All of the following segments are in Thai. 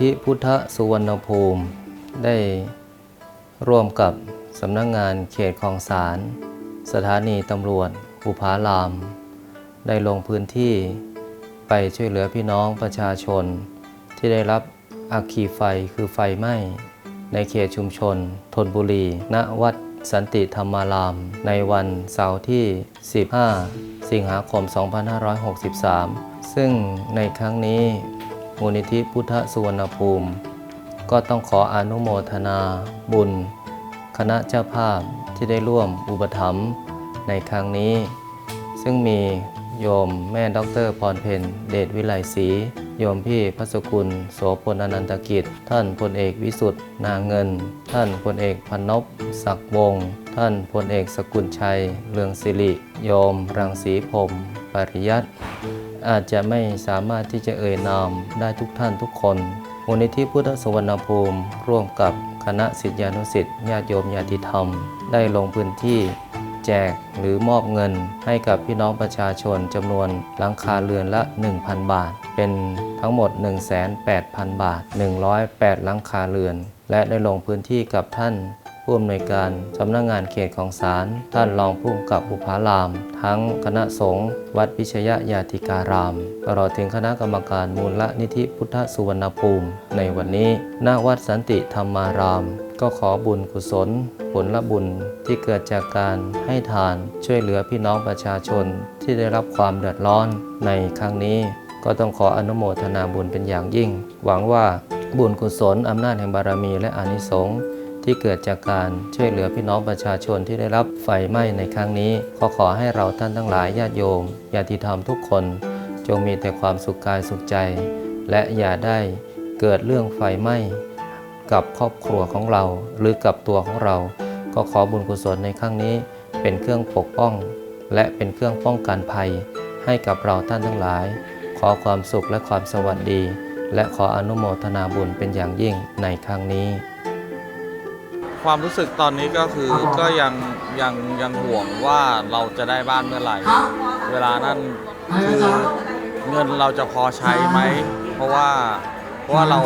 ธิพุทธสุวรรณภูมิ ได้ร่วมกับสำนักงงานเขตคลองสารสถานีตำรวจบุพาราม ได้ลงพื้นที่ไปช่วยเหลือพี่น้องประชาชน ที่ได้รับอัคคีไฟคือไฟไหม้ในเขตชุมชนทนบุรี ณวัดสันติธรรมาราม ในวันเสาร์ที่ 15 สิงหาคม 2563 ซึ่งในครั้งนี้ มูลนิธิพุทธสุวรรณภูมิ ก็ต้องขออนุโมทนาบุญ คณะเจ้าภาพที่ได้ร่วมอุปถัมภ์ในครั้งนี้ ซึ่งมีโยมแม่ดอกเตอรพรเพนเดชวิไลศรีโยมพี่พัสกุล โสพลอนันตกิจ ท่านพลเอกวิสุทธ์นาเงิน ท่านพลเอกพันนพศักดิ์วงศ์ท่านพลเอกสกุลชัย เรืองสิริ โยม รังสีพรมปริยัต อาจจะไม่สามารถที่จะเอ่ยนามได้ทุกท่านทุกคนมูลนิธิพุทธสวรรณภูมิ ร่วมกับคณะศิษยานุศิษย์ญาติโยมญาติธรรม ได้ลงพื้นที่แจกหรือมอบเงินให้กับพี่น้องประชาชนจำนวนหลังคาเรือนละ 1,000 บาท เป็นทั้งหมด 1,800 0 บาท 108 หลังคาเรือน และได้ลงพื้นที่กับท่าน ผู้อำนวยการสำนักงงานเขตของศาลท่านรองผู้กำกับบุพาราม ทั้งคณะสงฆ์วัดพิชยญาติการาม ตลอดถึงคณะกรรมการมูลละนิธิพุทธสุวรรณภูมิ ในวันนี้ณวัดสันติธรรมาราม ก็ขอบุญกุศล ผลละบุญที่เกิดจากการให้ทานช่วยเหลือพี่น้องประชาชนที่ได้รับความเดือดร้อนในครั้งนี้ ก็ต้องขออนุโมทนาบุญเป็นอย่างยิ่ง หวังว่าบุญกุศลอำนาจแห่งบารมีและอานิสงส์ ที่เกิดจากการช่วยเหลือพี่น้องประชาชนที่ได้รับไฟไหม้ในครั้งนี้ ขอขอให้เราท่านทั้งหลายญาติโยมญาติธรรมทุกคน จงมีแต่ความสุขกายสุขใจ และอย่าได้เกิดเรื่องไฟไหม้กับครอบครัวของเราหรือกับตัวของเรา ก็ขอบุญกุศลในครั้งนี้ เป็นเครื่องปกป้อง และเป็นเครื่องป้องกันภัย ให้กับเราท่านทั้งหลาย ขอความสุขและความสวัสดี และขออนุโมทนาบุญเป็นอย่างยิ่งในครั้งนี้ ความรู้สึกตอนนี้ก็คือก็ยังยังยังห่วงว่าเราจะได้บ้านเมื่อไหร่ เวลานั้นคือเงินเราจะพอใช้ไหม เพราะว่าเพราะว่าเรา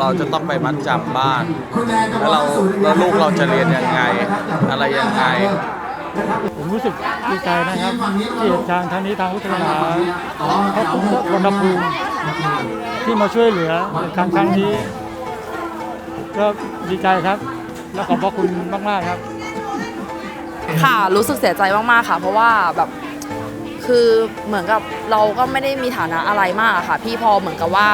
เราจะต้องไปมัดจำบ้าน แล้วเราแล้วลูกเราจะเรียนยังไง อะไรยังไงผมรู้สึกดีใจนะครับที่ทางทางนี้ทางพุทธศาสนาพระพุทธวรรณภูมิที่มาช่วยเหลือในครั้งครั้งนี้ ก็ดีใจครับ และขอบพระคุณมากๆครับ ค่ะรู้สึกเสียใจมากๆค่ะ เพราะว่าแบบคือเหมือนกับเราก็ไม่ได้มีฐานะอะไรมากอะค่ะ พี่พอเหมือนกับว่า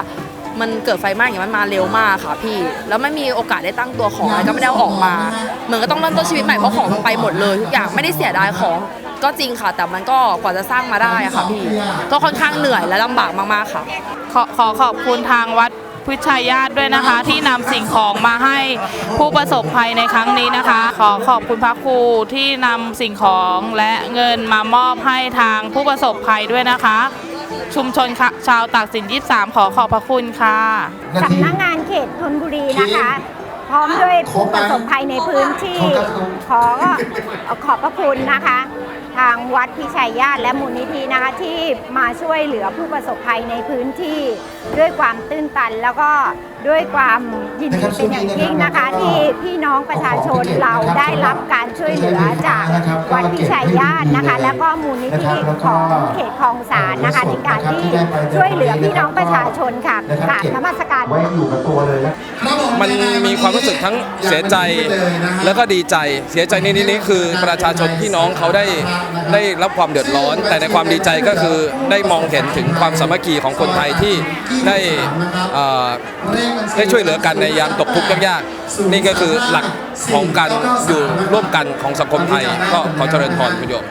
มันเกิดไฟไหม้อย่างนี้ยมันมาเร็วมากค่ะ พี่ แล้วไม่มีโอกาสได้ตั้งตัวของอะไรก็ไม่ได้เอาออกมา เหมือนก็ต้องเริ่มต้นชีวิตใหม่เพราะของมันไปหมดเลยทุกอย่างไม่ได้เสียดายของก็จริงค่ะ แต่มันก็กว่าจะสร้างมาได้อะค่ะพี่ก็ค่อนข้างเหนื่อยและลำบากมากๆค่ะ ขอขอขอบคุณทางวัดพิชัยญาติด้วยนะคะ ที่ ผู้ประสบภัยในครั้งนี้นะคะ ขอขอบคุณพระครูที่นำสิ่งของและเงินมามอบให้ทางผู้ประสบภัยด้วยนะคะ ชุมชนชาวตากสิน 23 ขอขอบพระคุณค่ะสำนักงานเขตธนบุรีนะคะ พร้อมด้วยผู้ประสบภัยในพื้นที่ขอขอบพระคุณนะคะทางวัดพิชัยญาติและมูลนิธินะคะที่มาช่วยเหลือผู้ประสบภัยในพื้นที่ด้วยความตื้นตันแล้วก็ ด้วยความยินดีเป็นอย่างยิ่งนะคะ ที่พี่น้องประชาชนเราได้รับการช่วยเหลือจากวัดพิชัยญาตินะคะ แล้วก็มูลนิธิของเขตคลองสารนะคะในการที่ช่วยเหลือพี่น้องประชาชนค่ะกราบนมัสการไว้อยู่กับตัวเลยนะมันมีความรู้สึกทั้งเสียใจแล้วก็ดีใจเสียใจในที่นี้คือประชาชนพี่น้องเขาได้ได้รับความเดือดร้อน แต่ในความดีใจก็คือได้มองเห็นถึงความสามัคคีของคนไทยที่ได้เอ่อได้ช่วยเหลือกันในยามตกทุกข์ยากๆนี่ก็คือหลักของการอยู่ร่วมกันของสังคมไทยก็ขอเจริญพรคุณโยม